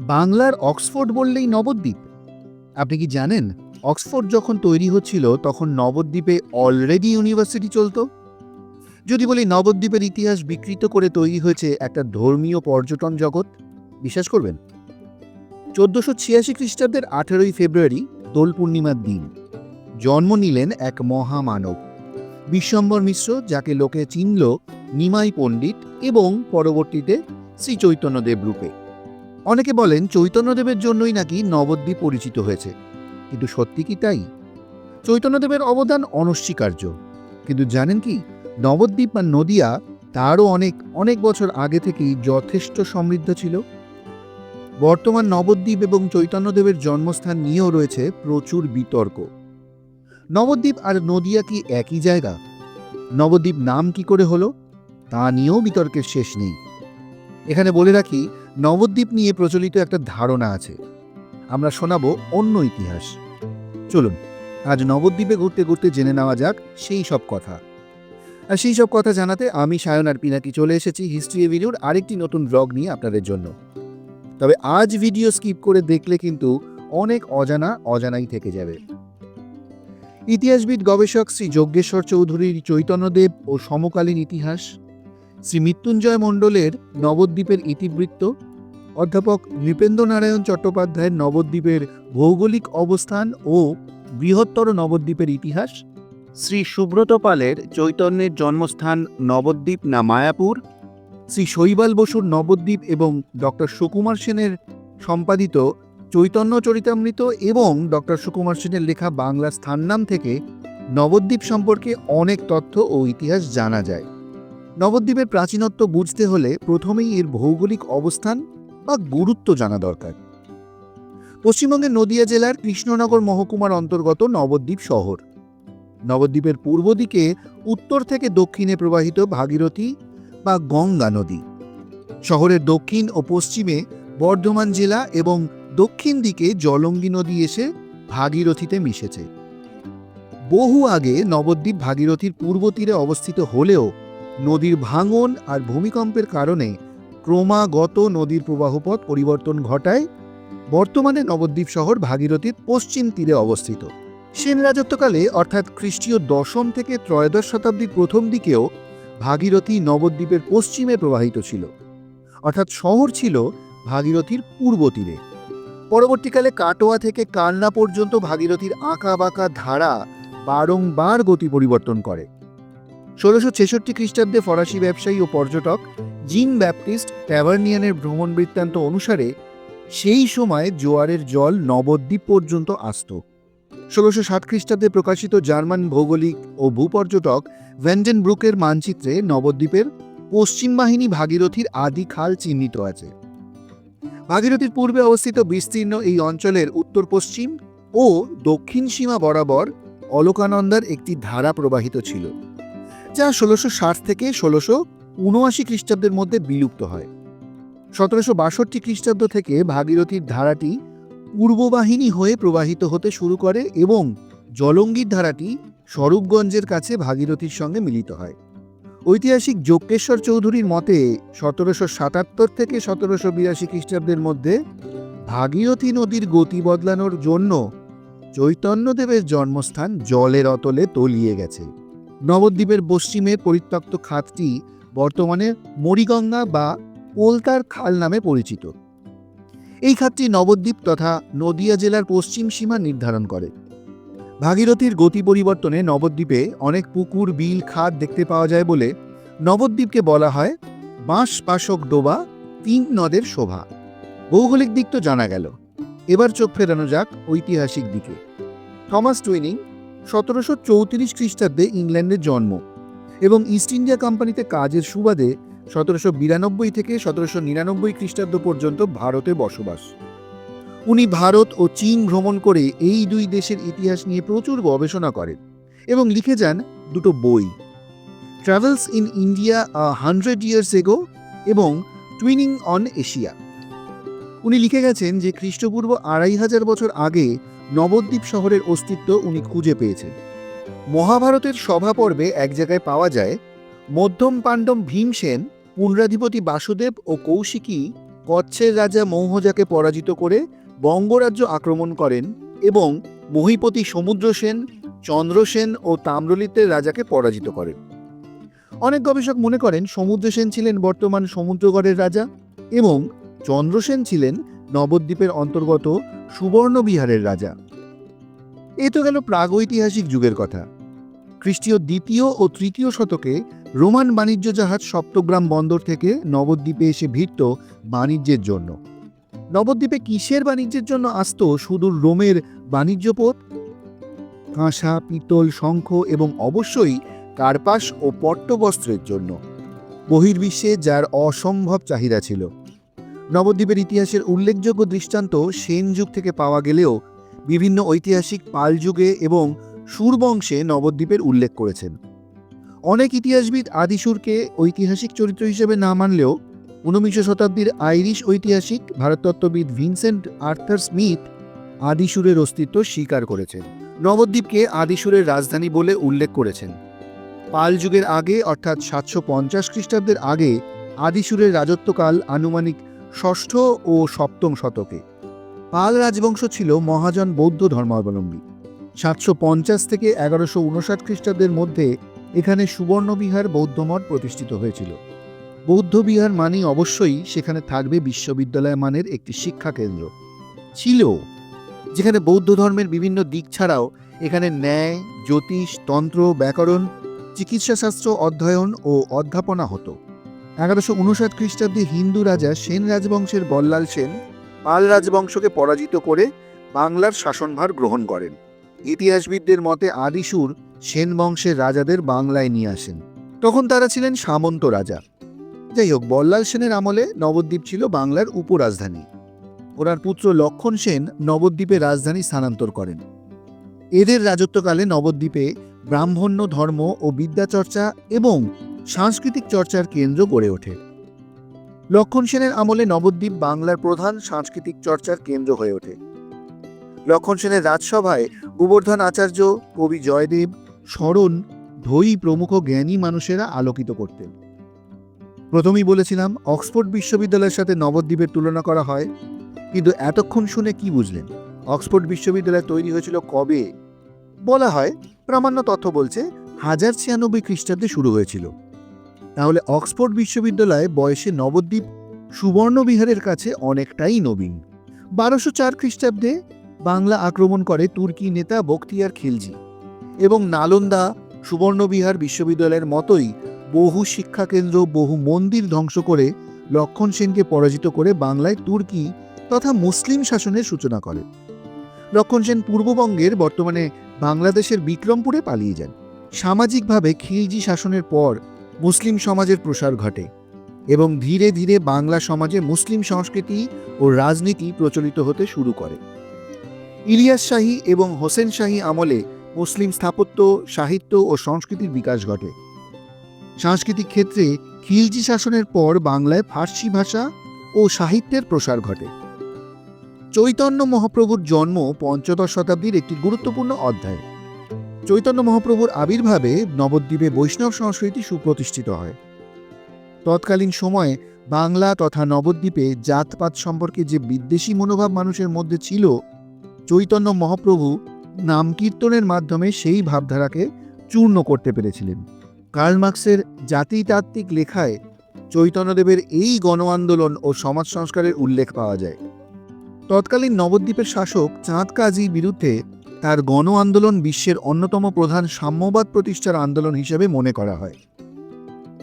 বাংলার অক্সফোর্ড বললেই নবদ্বীপ। আপনি কি জানেন, অক্সফোর্ড যখন তৈরি হচ্ছিল, তখন নবদ্বীপে অলরেডি ইউনিভার্সিটি চলতো। যদি বলি নবদ্বীপের ইতিহাস বিকৃত করে তৈরি হয়েছে একটা ধর্মীয় পর্যটন জগৎ, বিশ্বাস করবেন? চোদ্দশো ছিয়াশি খ্রিস্টাব্দের আঠেরোই ফেব্রুয়ারি, দোল পূর্ণিমার দিন। জন্ম নিলেন এক মহামানব, বিশ্বম্বর মিশ্র, যাকে লোকে চিনল নিমাই পণ্ডিত এবং পরবর্তীতে শ্রী চৈতন্যদেব রূপে। অনেকে বলেন চৈতন্যদেবের জন্যই নাকি নবদ্বীপ পরিচিত হয়েছে। কিন্তু সত্যি কি তাই? চৈতন্যদেবের অবদান অনস্বীকার্য। কিন্তু জানেন কি, নবদ্বীপ বা নদিয়া তারও অনেক অনেক বছর আগে থেকেই যথেষ্ট সমৃদ্ধ ছিল। বর্তমান নবদ্বীপ এবং চৈতন্যদেবের জন্মস্থান নিয়েও রয়েছে প্রচুর বিতর্ক। নবদ্বীপ আর নদিয়া কি একই জায়গা? নবদ্বীপ নাম কি করে হলো? তা নিয়েও বিতর্কের শেষ নেই। এখানে বলে রাখি, নবদ্বীপ নিয়ে প্রচলিত একটা ধারণা আছে। আমরা শোনাবো অন্য ইতিহাস। চলুন, আজ নবদ্বীপে ঘুরতে ঘুরতে জেনে নেওয়া যাক সেই সব কথা। আর সেই সব কথা জানাতে আমি সায়ন আর পিনাকি চলে এসেছি হিস্ট্রি ভিডিওর আরেকটি নতুন ব্লগ নিয়ে আপনাদের জন্য। তবে আজ ভিডিও স্কিপ করে দেখলে কিন্তু অনেক অজানা অজানাই থেকে যাবে। ইতিহাসবিদ গবেষক শ্রী যজ্ঞেশ্বর চৌধুরীর চৈতন্যদেব ও সমকালীন ইতিহাস শ্রী মৃত্যুঞ্জয় মণ্ডলের নবদ্বীপের ইতিবৃত্ত, অধ্যাপক নৃপেন্দ্র নারায়ণ চট্টোপাধ্যায়ের নবদ্বীপের ভৌগোলিক অবস্থান ও বৃহত্তর নবদ্বীপের ইতিহাস, শ্রী সুব্রত পালের চৈতন্যের জন্মস্থান নবদ্বীপ না মায়াপুর, শ্রী শৈবাল বসুর নবদ্বীপ এবং ডক্টর সুকুমার সেনের সম্পাদিত চৈতন্য চরিতামৃত এবং ডক্টর সুকুমার সেনের লেখা বাংলা স্থান নাম থেকে নবদ্বীপ সম্পর্কে অনেক তথ্য ও ইতিহাস জানা যায়। নবদ্বীপের প্রাচীনত্ব বুঝতে হলে প্রথমেই এর ভৌগোলিক অবস্থান বা গুরুত্ব জানা দরকার। পশ্চিমবঙ্গের নদিয়া জেলার কৃষ্ণনগর মহকুমার অন্তর্গত নবদ্বীপ শহর। নবদ্বীপের পূর্ব দিকে উত্তর থেকে দক্ষিণে প্রবাহিত ভাগীরথী বা গঙ্গা নদী। শহরের দক্ষিণ ও পশ্চিমে বর্ধমান জেলা এবং দক্ষিণ দিকে জলঙ্গি নদী এসে ভাগীরথীতে মিশেছে। বহু আগে নবদ্বীপ ভাগীরথীর পূর্ব তীরে অবস্থিত হলেও নদীর ভাঙন আর ভূমিকম্পের কারণে ক্রমাগত নদীর প্রবাহপথ পরিবর্তন ঘটায়। বর্তমানে নবদ্বীপ শহর ভাগীরথীর পশ্চিম তীরে অবস্থিত। সেন রাজত্বকালে, অর্থাৎ খ্রিস্টীয় দশম থেকে ত্রয়োদশ শতাব্দীর প্রথম দিকেও ভাগীরথী নবদ্বীপের পশ্চিমে প্রবাহিত ছিল। অর্থাৎ শহর ছিল ভাগীরথীর পূর্ব তীরে। পরবর্তীকালে কাটোয়া থেকে কান্না পর্যন্ত ভাগীরথীর আঁকা বাঁকা ধারা বারংবার গতি পরিবর্তন করে। ষোলোশো ছেষট্টি খ্রিস্টাব্দে ফরাসি ব্যবসায়ী ও পর্যটক জিন ব্যাপটিস্ট ট্যাভার্নিয়ানের ভ্রমণ বৃত্তান্ত অনুসারে সেই সময় জোয়ারের জল নবদ্বীপ পর্যন্ত আসত। ষোলোশো ষাট খ্রিস্টাব্দে প্রকাশিত জার্মান ভৌগোলিক ও ভূপর্যটক ভ্যান্ডেন ব্রুকের মানচিত্রে নবদ্বীপের পশ্চিম বাহিনী ভাগীরথীর আদি খাল চিহ্নিত আছে। ভাগীরথীর পূর্বে অবস্থিত বিস্তীর্ণ এই অঞ্চলের উত্তর পশ্চিম ও দক্ষিণ সীমা বরাবর অলকানন্দার একটি ধারা প্রবাহিত ছিল। যা ষোলোশো ষাট থেকে ষোলোশো উনআশি খ্রিস্টাব্দের মধ্যে বিলুপ্ত হয়। সতেরোশো বাষট্টি খ্রিস্টাব্দ থেকে ভাগীরথীর ধারাটি পূর্ববাহিনী হয়ে প্রবাহিত হতে শুরু করে এবং জলঙ্গির ধারাটি স্বরূপগঞ্জের কাছে ভাগীরথীর সঙ্গে মিলিত হয়। ঐতিহাসিক যজ্ঞেশ্বর চৌধুরীর মতে সতেরোশো সাতাত্তর থেকে সতেরোশো বিরাশি খ্রিস্টাব্দের মধ্যে ভাগীরথী নদীর গতি বদলানোর জন্য চৈতন্যদেবের জন্মস্থান জলের অতলে তলিয়ে গেছে। নবদ্বীপের পশ্চিমে পরিত্যক্ত খাতটি বর্তমানে মরিগঙ্গা বা পোলতার খাল নামে পরিচিত। এই খাতটি নবদ্বীপ তথা নদিয়া জেলার পশ্চিম সীমা নির্ধারণ করে। ভাগীরথীর গতি পরিবর্তনে নবদ্বীপে অনেক পুকুর, বিল খাত দেখতে পাওয়া যায় বলে নবদ্বীপকে বলা হয় বাঁশ পাশক ডোবা, তিন নদের শোভা। ভৌগোলিক দিক তো জানা গেল। এবার চোখ ফেরানো যাক ঐতিহাসিক দিকে। থমাস টুইনিং সতেরোশো চৌত্রিশ খ্রিস্টাব্দে ইংল্যান্ডের জন্ম এবং ইস্ট ইন্ডিয়া কোম্পানিতে কাজের সুবাদে সতেরোশো বিরানব্বই থেকে সতেরোশো নিরানব্বই খ্রিস্টাব্দ পর্যন্ত ভারতে বসবাস। উনি ভারত ও চীন ভ্রমণ করে এই দুই দেশের ইতিহাস নিয়ে প্রচুর গবেষণা করেন এবং লিখে যান দুটো বই travels in India hundred years ago এবং টুইনিং অন এশিয়া উনি লিখে গেছেন যে খ্রিস্টপূর্ব আড়াই হাজার বছর আগে নবদ্বীপ শহরের অস্তিত্ব উনি খুঁজে পেয়েছেন। মহাভারতের সভা পর্বে এক জায়গায় পাওয়া যায়, মধ্যম পাণ্ডব ভীমসেন পুনরাধিপতি বাসুদেব ও কৌশিকী কচ্ছের রাজা মৌহজাকে পরাজিত করে বঙ্গরাজ্য আক্রমণ করেন এবং মহিপতি সমুদ্রসেন, চন্দ্রসেন ও তাম্রলিপ্তের রাজাকে পরাজিত করেন। অনেক গবেষক মনে করেন, সমুদ্রসেন ছিলেন বর্তমান সমুদ্রগড়ের রাজা এবং চন্দ্রসেন ছিলেন নবদ্বীপের অন্তর্গত সুবর্ণবিহারের রাজা। এ তো গেল প্রাগৈতিহাসিক যুগের কথা। খ্রিস্টীয় দ্বিতীয় ও তৃতীয় শতকে রোমান বাণিজ্য জাহাজ সপ্তগ্রাম বন্দর থেকে নবদ্বীপে এসে ভিড়ত বাণিজ্যের জন্য। নবদ্বীপে কিসের বাণিজ্যের জন্য আসত সুদূর রোমের বাণিজ্য পথ কাঁসা, পিতল, শঙ্খ এবং অবশ্যই কার্পাস ও পট্টবস্ত্রের জন্য। বহির্বিশ্বে যার অসম্ভব চাহিদা ছিল। নবদ্বীপের ইতিহাসের উল্লেখযোগ্য দৃষ্টান্ত সেন যুগ থেকে পাওয়া গেলেও বিভিন্ন ঐতিহাসিক পাল যুগে এবং সুরবংশে নবদ্বীপের উল্লেখ করেছেন। অনেক ইতিহাসবিদ আদিসুরকে ঐতিহাসিক চরিত্র হিসেবে না মানলেও ঊনবিংশ শতাব্দীর আইরিশ ঐতিহাসিক ভারততত্ত্ববিদ ভিনসেন্ট আর্থার স্মিথ আদিসুরের অস্তিত্ব স্বীকার করেছেন। নবদ্বীপকে আদিসুরের রাজধানী বলে উল্লেখ করেছেন। পাল যুগের আগে, অর্থাৎ সাতশো পঞ্চাশ খ্রিস্টাব্দের আগে, আদিসুরের রাজত্বকাল আনুমানিক ষষ্ঠ ও সপ্তম শতকে। পাল রাজবংশ ছিল মহাজন বৌদ্ধ ধর্মাবলম্বী। সাতশো পঞ্চাশ থেকে এগারোশো উনষাট খ্রিস্টাব্দের মধ্যে এখানে সুবর্ণবিহার বৌদ্ধমঠ প্রতিষ্ঠিত হয়েছিল। বৌদ্ধবিহার মানেই অবশ্যই সেখানে থাকবে বিশ্ববিদ্যালয় মানের একটি শিক্ষা কেন্দ্র। ছিল, যেখানে বৌদ্ধ ধর্মের বিভিন্ন দিক ছাড়াও এখানে ন্যায়, জ্যোতিষ, তন্ত্র, ব্যাকরণ, চিকিৎসাশাস্ত্র অধ্যয়ন ও অধ্যাপনা হতো। এগারোশো উনষাট খ্রিস্টাব্দে হিন্দু রাজা সেন রাজবংশের বল্লাল সেন পাল রাজবংশকে পরাজিত করে বাংলার শাসনভার গ্রহণ করেন। ইতিহাসবিদদের মতে আদিসুর সেন বংশের রাজাদের বাংলায় নিয়ে আসেন। তখন তারা ছিলেন সামন্ত রাজা। যাই হোক, বল্লাল সেনের আমলে নবদ্বীপ ছিল বাংলার উপরাজধানী। ওনার পুত্র লক্ষণ সেন নবদ্বীপে রাজধানী স্থানান্তর করেন। এদের রাজত্বকালে নবদ্বীপে ব্রাহ্মণ্য ধর্ম ও বিদ্যাচর্চা এবং সাংস্কৃতিক চর্চার কেন্দ্র গড়ে ওঠে। লক্ষণ সেনের আমলে নবদ্বীপ বাংলার প্রধান সাংস্কৃতিক চর্চার কেন্দ্র হয়ে ওঠে। লক্ষণ সেনের রাজসভায় গোবর্ধন আচার্য, কবি জয়দেব, স্মরণ ধৈ প্রমুখ জ্ঞানী মানুষেরা আলোকিত করতেন। প্রথমেই বলেছিলাম, অক্সফোর্ড বিশ্ববিদ্যালয়ের সাথে নবদ্বীপের তুলনা করা হয়। কিন্তু এতক্ষণ শুনে কি বুঝলেন? অক্সফোর্ড বিশ্ববিদ্যালয় তৈরি হয়েছিল কবে? বলা হয়, প্রামাণ্য তথ্য বলছে, হাজার ছিয়ানব্বই খ্রিস্টাব্দে শুরু হয়েছিল। তাহলে অক্সফোর্ড বিশ্ববিদ্যালয় বয়সে নবদ্বীপ সুবর্ণবিহারের কাছে অনেকটাই নবীন। বারোশো চার খ্রিস্টাব্দে বাংলা আক্রমণ করে তুর্কি নেতা বখতিয়ার খিলজি এবং নালন্দা সুবর্ণবিহার বিশ্ববিদ্যালয়ের মতোই বহু শিক্ষাকেন্দ্র, বহু মন্দির ধ্বংস করে লক্ষণ সেনকে পরাজিত করে বাংলায় তুর্কি তথা মুসলিম শাসনের সূচনা করে। লক্ষণ সেন পূর্ববঙ্গের বর্তমানে বাংলাদেশের বিক্রমপুরে পালিয়ে যান। সামাজিকভাবে খিলজি শাসনের পর মুসলিম সমাজের প্রসার ঘটে এবং ধীরে ধীরে বাংলা সমাজে মুসলিম সংস্কৃতি ও রাজনীতি প্রচলিত হতে শুরু করে। ইলিয়াস শাহী এবং হোসেন শাহী আমলে মুসলিম স্থাপত্য, সাহিত্য ও সংস্কৃতির বিকাশ ঘটে। সাংস্কৃতিক ক্ষেত্রে খিলজি শাসনের পর বাংলায় ফার্সি ভাষা ও সাহিত্যের প্রসার ঘটে। চৈতন্য মহাপ্রভুর জন্ম পঞ্চদশ শতাব্দীর একটি গুরুত্বপূর্ণ অধ্যায়। চৈতন্য মহাপ্রভুর আবির্ভাবে নবদ্বীপে বৈষ্ণব সংস্কৃতি সুপ্রতিষ্ঠিত হয়। তৎকালীন সময়ে বাংলা তথা নবদ্বীপে জাতপাত সম্পর্কে যে বিদ্বেষী মনোভাব মানুষের মধ্যে ছিল, চৈতন্য মহাপ্রভু নাম কীর্তনের মাধ্যমে সেই ভাবধারাকে চূর্ণ করতে পেরেছিলেন। কার্ল মার্কসের জাতিতাত্ত্বিক লেখায় চৈতন্যদেবের এই গণ আন্দোলন ও সমাজ সংস্কারের উল্লেখ পাওয়া যায়। তৎকালীন নবদ্বীপের শাসক চাঁদ কাজীর বিরুদ্ধে তার গণ আন্দোলন বিশ্বের অন্যতম প্রধান সাম্যবাদ প্রতিষ্ঠার আন্দোলন হিসেবে মনে করা হয়।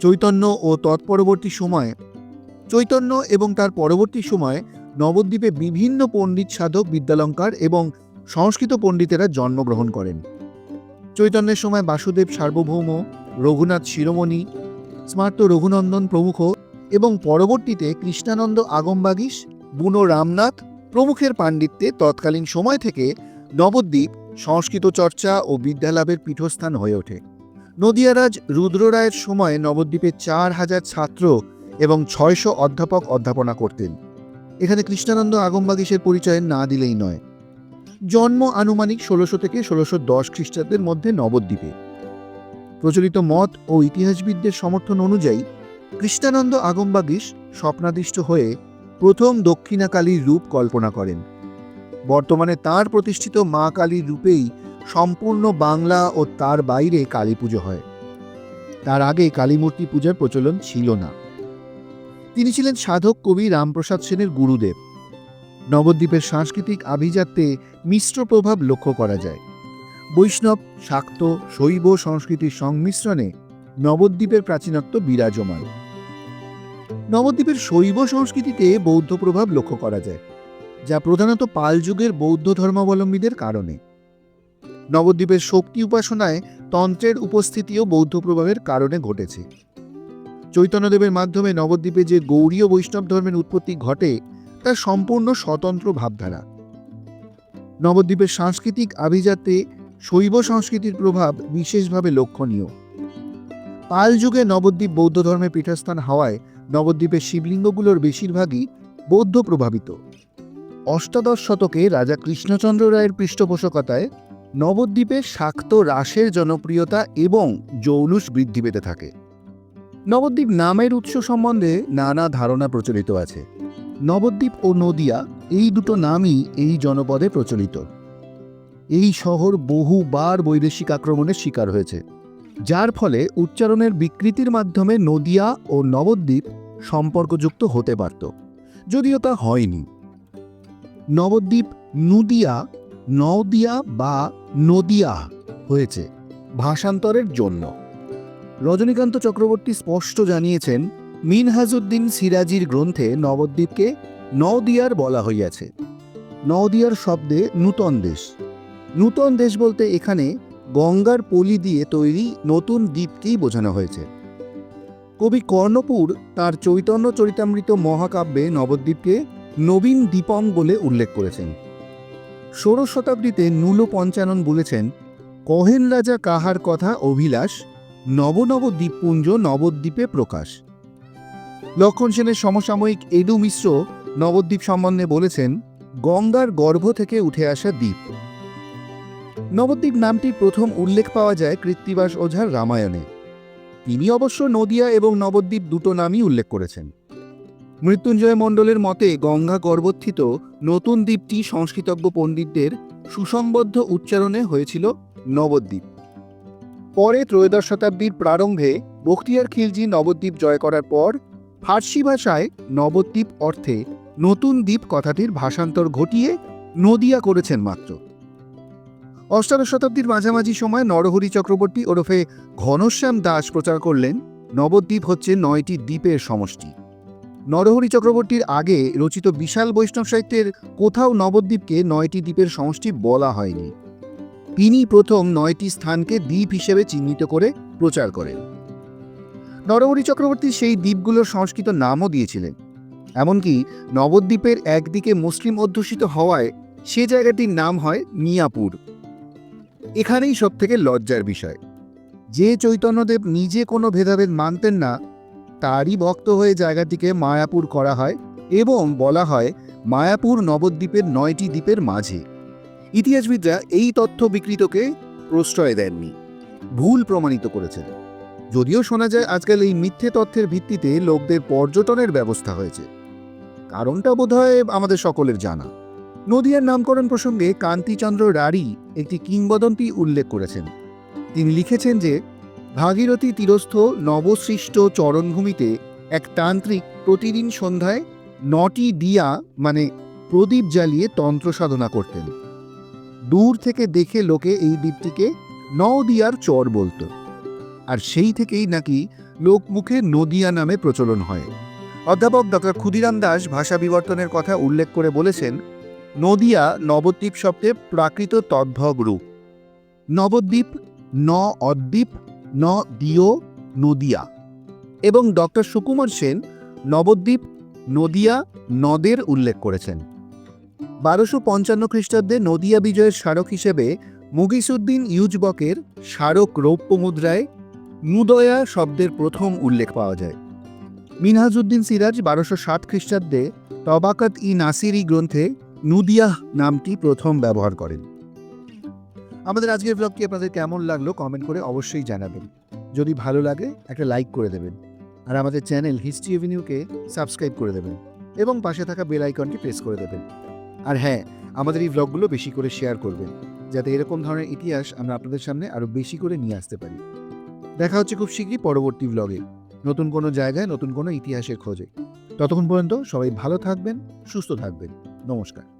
চৈতন্য ও তৎপরবর্তী সময়ে, চৈতন্য এবং তার পরবর্তী সময়ে নবদ্বীপে বিভিন্ন পণ্ডিত সাধক বিদ্যালঙ্কার এবং সংস্কৃত পণ্ডিতেরা জন্মগ্রহণ করেন। চৈতন্যের সময় বাসুদেব সার্বভৌম, রঘুনাথ শিরোমণি, স্মার্ত রঘুনন্দন প্রমুখ এবং পরবর্তীতে কৃষ্ণানন্দ আগমবাগীশ, বুনো রামনাথ প্রমুখের পাণ্ডিত্যে তৎকালীন সময় থেকে নবদ্বীপ সংস্কৃত চর্চা ও বিদ্যালাভের পীঠস্থান হয়ে ওঠে। নদিয়ারাজ রুদ্ররায়ের সময় নবদ্বীপে চার হাজার ছাত্র এবং ছয়শো অধ্যাপক অধ্যাপনা করতেন। এখানে কৃষ্ণানন্দ আগমবাগীশের পরিচয় না দিলেই নয়। জন্ম আনুমানিক ষোলোশো থেকে ষোলোশো দশ খ্রিস্টাব্দের মধ্যে নবদ্বীপে। প্রচলিত মত ও ইতিহাসবিদদের সমর্থন অনুযায়ী কৃষ্ণানন্দ আগমবাগীশ স্বপ্নাদিষ্ট হয়ে প্রথম দক্ষিণা কালীর রূপ কল্পনা করেন। বর্তমানে তার প্রতিষ্ঠিত মা কালীর রূপেই সম্পূর্ণ বাংলা ও তার বাইরে কালী পুজো হয়। তার আগে কালীমূর্তি পূজার প্রচলন ছিল না। তিনি ছিলেন সাধক কবি রামপ্রসাদ সেনের গুরুদেব। নবদ্বীপের সাংস্কৃতিক আভিজাত্যে মিশ্র প্রভাব লক্ষ্য করা যায়। বৈষ্ণব, শাক্ত, শৈব সংস্কৃতির সংমিশ্রণে নবদ্বীপের প্রাচীনত্ব বিরাজমান। নবদ্বীপের শৈব সংস্কৃতিতে বৌদ্ধ প্রভাব লক্ষ্য করা যায়। যা প্রধানত পাল যুগের বৌদ্ধ ধর্মাবলম্বীদের কারণে। নবদ্বীপের শক্তি উপাসনায় তন্ত্রের উপস্থিতিও বৌদ্ধ প্রভাবের কারণে ঘটেছে। চৈতন্যদেবের মাধ্যমে নবদ্বীপে যে গৌরীয় বৈষ্ণব ধর্মের উৎপত্তি ঘটে, তা সম্পূর্ণ স্বতন্ত্র ভাবধারা। নবদ্বীপের সাংস্কৃতিক আভিজাত্যে শৈব সংস্কৃতির প্রভাব বিশেষভাবে লক্ষণীয়। পাল যুগে নবদ্বীপ বৌদ্ধ ধর্মের পীঠস্থান হওয়ায় নবদ্বীপের শিবলিঙ্গগুলোর বেশিরভাগই বৌদ্ধ প্রভাবিত। অষ্টাদশ শতকে রাজা কৃষ্ণচন্দ্র রায়ের পৃষ্ঠপোষকতায় নবদ্বীপে শাক্ত রাসের জনপ্রিয়তা এবং জৌলুস বৃদ্ধি পেতে থাকে। নবদ্বীপ নামের উৎস সম্বন্ধে নানা ধারণা প্রচলিত আছে। নবদ্বীপ ও নদিয়া এই দুটো নামই এই জনপদে প্রচলিত। এই শহর বহুবার বৈদেশিক আক্রমণের শিকার হয়েছে, যার ফলে উচ্চারণের বিকৃতির মাধ্যমে নদিয়া ও নবদ্বীপ সম্পর্কযুক্ত হতে পারত, যদিও তা হয়নি। নবদ্বীপ নুদিয়া নদিয়া বা নদিয়া হয়েছে ভাষান্তরের জন্য। রজনীকান্ত চক্রবর্তী স্পষ্ট জানিয়েছেন, মিনহাজুদ্দিন সিরাজির গ্রন্থে নবদ্বীপকে নওদিয়ার বলা হইয়াছে। নওদিয়ার শব্দে নূতন দেশ। নূতন দেশ বলতে এখানে গঙ্গার পলি দিয়ে তৈরি নতুন দ্বীপকেই বোঝানো হয়েছে। কবি কর্ণপুর তার চৈতন্য চরিতামৃত মহাকাব্যে নবদ্বীপকে নবীন দ্বীপং বলে উল্লেখ করেছেন। ষোড়শ শতাব্দীতে নুল পঞ্চানন বলেছেন, কহেন রাজা কাহার কথা অভিলাষ, নব নব দ্বীপপুঞ্জ নবদ্বীপে প্রকাশ। লক্ষণ সেনের সমসাময়িক এডু মিশ্র নবদ্বীপ সম্বন্ধে বলেছেন, গঙ্গার গর্ভ থেকে উঠে আসা দ্বীপ। নবদ্বীপ নামটি প্রথম উল্লেখ পাওয়া যায় কৃত্তিবাস ওঝার রামায়ণে। তিনি অবশ্য নদিয়া এবং নবদ্বীপ দুটো নামই উল্লেখ করেছেন। মৃত্যুঞ্জয় মণ্ডলের মতে গঙ্গা গর্ভোত্থিত নতুন দ্বীপটি সংস্কৃতজ্ঞ পণ্ডিতদের সুসংবদ্ধ উচ্চারণে হয়েছিল নবদ্বীপ। পরে ত্রয়োদশ শতাব্দীর প্রারম্ভে বখতিয়ার খিলজি নবদ্বীপ জয় করার পর ফার্সি ভাষায় নবদ্বীপ অর্থে নতুন দ্বীপ কথাটির ভাষান্তর ঘটিয়ে নদিয়া করেছেন মাত্র। অষ্টাদশ শতাব্দীর মাঝামাঝি সময় নরহরি চক্রবর্তী ওরফে ঘনশ্যাম দাস প্রচার করলেন, নবদ্বীপ হচ্ছে নয়টি দ্বীপের সমষ্টি। নরহরি চক্রবর্তীর আগে রচিত বিশাল বৈষ্ণব সাহিত্যের কোথাও নবদ্বীপকে নয়টি দ্বীপের সমষ্টি বলা হয়নি। তিনি প্রথম নয়টি স্থানকে দ্বীপ হিসেবে চিহ্নিত করে প্রচার করেন। নরহরি চক্রবর্তী সেই দ্বীপগুলোর সংস্কৃত নামও দিয়েছিলেন। এমনকি নবদ্বীপের একদিকে মুসলিম অধ্যুষিত হওয়ায় সে জায়গাটির নাম হয় মিয়াপুর। এখানেই সব থেকে লজ্জার বিষয়। যে চৈতন্যদেব নিজে কোনো ভেদাভেদ মানতেন না তারই ভক্ত হয়ে জায়গাটিকে মায়াপুর করা হয় এবং বলা হয় মায়াপুর নবদ্বীপের নয়টি দ্বীপের মাঝে। ইতিহাসবিদরা এই তথ্য বিকৃতকে প্রশ্রয় দেননি, ভুল প্রমাণিত করেছেন। যদিও শোনা যায় আজকাল এই মিথ্যে তথ্যের ভিত্তিতে লোকদের পর্যটনের ব্যবস্থা হয়েছে। কারণটা বোধহয় আমাদের সকলের জানা। নদিয়ার নামকরণ প্রসঙ্গে কান্তিচন্দ্র রাঢ়ী একটি কিংবদন্তি উল্লেখ করেছেন। তিনি লিখেছেন যে ভাগীরথী তীরস্থ নবসৃষ্ট চরণভূমিতে এক তান্ত্রিক প্রতিদিন সন্ধ্যায় নটি দিয়া মানে প্রদীপ জ্বালিয়ে তন্ত্র সাধনা করতেন। দূর থেকে দেখে লোকে এই দ্বীপটিকে নদিয়ার চর বলতো। আর সেই থেকেই নাকি লোকমুখে নদিয়া নামে প্রচলন হয়। অধ্যাপক ডক্টর ক্ষুদিরাম দাস ভাষা বিবর্তনের কথা উল্লেখ করে বলেছেন, নদিয়া নবদ্বীপ শব্দের প্রাকৃত তদ্ভব রূপ। নবদ্বীপ, ন অদ্বীপ ন দিও নদিয়া। এবং ডক্টর সুকুমার সেন নবদ্বীপ নদিয়া নদের উল্লেখ করেছেন। বারোশো পঞ্চান্ন খ্রিস্টাব্দে নদিয়া বিজয়ের স্মারক হিসেবে মুগিসুদ্দিন ইউজবকের স্মারক রৌপ্য মুদ্রায় নুদয়া শব্দের প্রথম উল্লেখ পাওয়া যায়। মিনহাজউদ্দিন সিরাজ বারোশো ষাট খ্রিস্টাব্দে তবাকাত ই নাসিরি গ্রন্থে নুদিয়াহ নামটি প্রথম ব্যবহার করেন। আমাদের আজকের ব্লগটি আপনাদের কেমন লাগল? কমেন্ট করে অবশ্যই জানাবেন। যদি ভালো লাগে, একটা লাইক করে দেবেন। আর আমাদের চ্যানেল হিস্ট্রি এভিনিউকে সাবস্ক্রাইব করে দেবেন। এবং পাশে থাকা বেল আইকনটি প্রেস করে দেবেন। আর হ্যাঁ আমাদের এই ব্লগগুলো বেশি করে শেয়ার করবেন। যাতে এরকম ধরনের ইতিহাস আমরা আপনাদের সামনে আরও বেশি করে নিয়ে আসতে পারি। দেখা হচ্ছে খুব শীঘ্রই পরবর্তী ব্লগে নতুন কোনো জায়গায়, নতুন কোনো ইতিহাসের খোঁজে। ততক্ষণ পর্যন্ত সবাই ভালো থাকবেন, সুস্থ থাকবেন। নমস্কার।